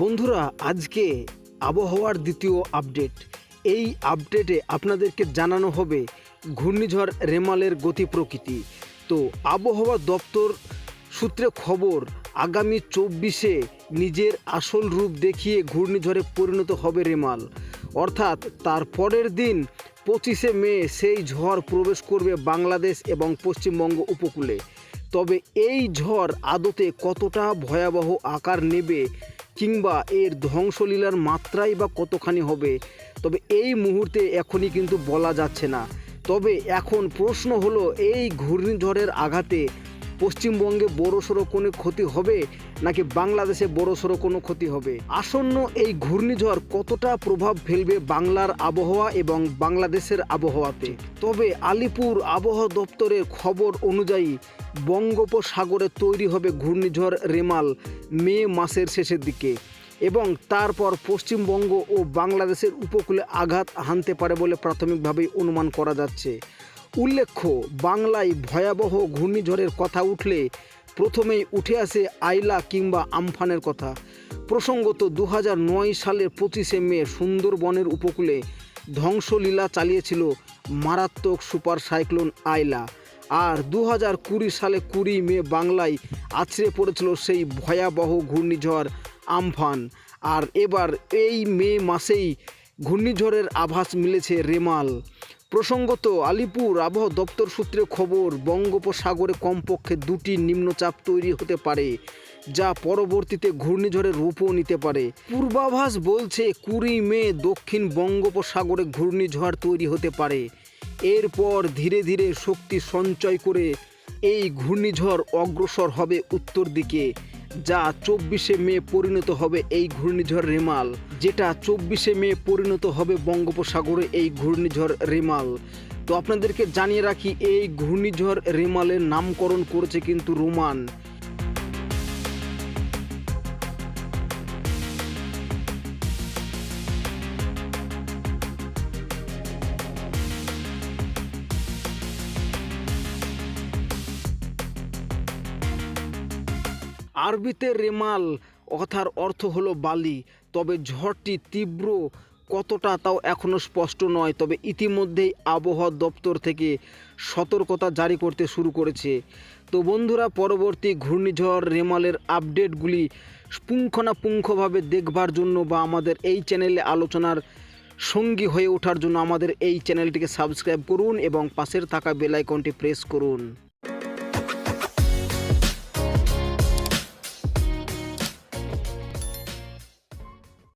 বন্ধুরা, আজকে আবহাওয়ার দ্বিতীয় আপডেট। এই আপডেটে আপনাদেরকে জানানো হবে ঘূর্ণিঝড় রেমালের গতি প্রকৃতি। তো আবহাওয়া দপ্তর সূত্রে খবর, আগামী চব্বিশে নিজের আসল রূপ দেখিয়ে ঘূর্ণিঝড়ে পরিণত হবে রেমাল। অর্থাৎ তার পরের দিন পঁচিশে মে সেই ঝড় প্রবেশ করবে বাংলাদেশ এবং পশ্চিমবঙ্গ উপকূলে। তবে এই ঝড় আদতে কতটা ভয়াবহ আকার নেবে কিংবা এর ধ্বংসলীলার মাত্রাই বা কতখানি হবে, তবে এই মুহূর্তে এখনই কিন্তু বলা যাচ্ছে না। তবে এখন প্রশ্ন হলো, এই ঘূর্ণিঝড়ের আঘাতে পশ্চিমবঙ্গে বড়সড় কোনো ক্ষতি হবে, নাকি বাংলাদেশে বড়সড় কোনো ক্ষতি হবে? আসন্ন এই ঘূর্ণিঝড় কতটা প্রভাব ফেলবে বাংলার আবহাওয়া এবং বাংলাদেশের আবহাওয়াতে? তবে আলিপুর আবহাওয়া দপ্তরের খবর অনুযায়ী, বঙ্গোপসাগরে তৈরি হবে ঘূর্ণিঝড় রেমাল মে মাসের শেষের দিকে এবং তারপর পশ্চিমবঙ্গ ও বাংলাদেশের উপকূলে আঘাত হানতে পারে বলে প্রাথমিকভাবেই অনুমান করা যাচ্ছে। উল্লেখ্য, বাংলায় ভয়াবহ ঘূর্ণিঝড়ের কথা উঠলে প্রথমেই উঠে আসে আইলা কিংবা আমফানের কথা। প্রসঙ্গত দু হাজার নয় সালের পঁচিশে মে সুন্দরবনের উপকূলে ধ্বংসলীলা চালিয়েছিল মারাত্মক সুপার সাইক্লোন আইলা। আর দু হাজার কুড়ি সালে কুড়ি মে বাংলায় আছড়ে পড়েছিল সেই ভয়াবহ ঘূর্ণিঝড় আমফান। আর এবার এই মে মাসেই ঘূর্ণিঝড়ের আভাস মিলেছে রেমাল। প্রসঙ্গত, আলিপুর আবহাওয়া দপ্তর সূত্রে খবর, বঙ্গোপসাগরে কমপক্ষে দুটি নিম্নচাপ তৈরি হতে পারে, যা পরবর্তীতে ঘূর্ণিঝড়ের রূপও নিতে পারে। পূর্বাভাস বলছে, কুড়ি মে দক্ষিণ বঙ্গোপসাগরে ঘূর্ণিঝড় তৈরি হতে পারে। এরপর ধীরে ধীরে শক্তি সঞ্চয় করে এই ঘূর্ণিঝড় অগ্রসর হবে উত্তর দিকে। যা চব্বিশে মে পরিণত হবে এই ঘূর্ণিঝড় রেমাল, যেটা চব্বিশে মে পরিণত হবে বঙ্গোপসাগরে এই ঘূর্ণিঝড় রেমাল। তো আপনাদেরকে জানিয়ে রাখি, এই ঘূর্ণিঝড় রেমালের নামকরণ করেছে কিন্তু রোমান। আরবিতে রেমাল কথার অর্থ হলো বালি। তবে ঝড়টি তীব্র কতটা তাও এখনও স্পষ্ট নয়। তবে ইতিমধ্যেই আবহাওয়া দপ্তর থেকে সতর্কতা জারি করতে শুরু করেছে। তো বন্ধুরা, পরবর্তী ঘূর্ণিঝড় রেমালের আপডেটগুলি পুঙ্খানুপুঙ্খভাবে দেখবার জন্য বা আমাদের এই চ্যানেলে আলোচনার সঙ্গী হয়ে ওঠার জন্য আমাদের এই চ্যানেলটিকে সাবস্ক্রাইব করুন এবং পাশের থাকা বেল আইকনটি প্রেস করুন।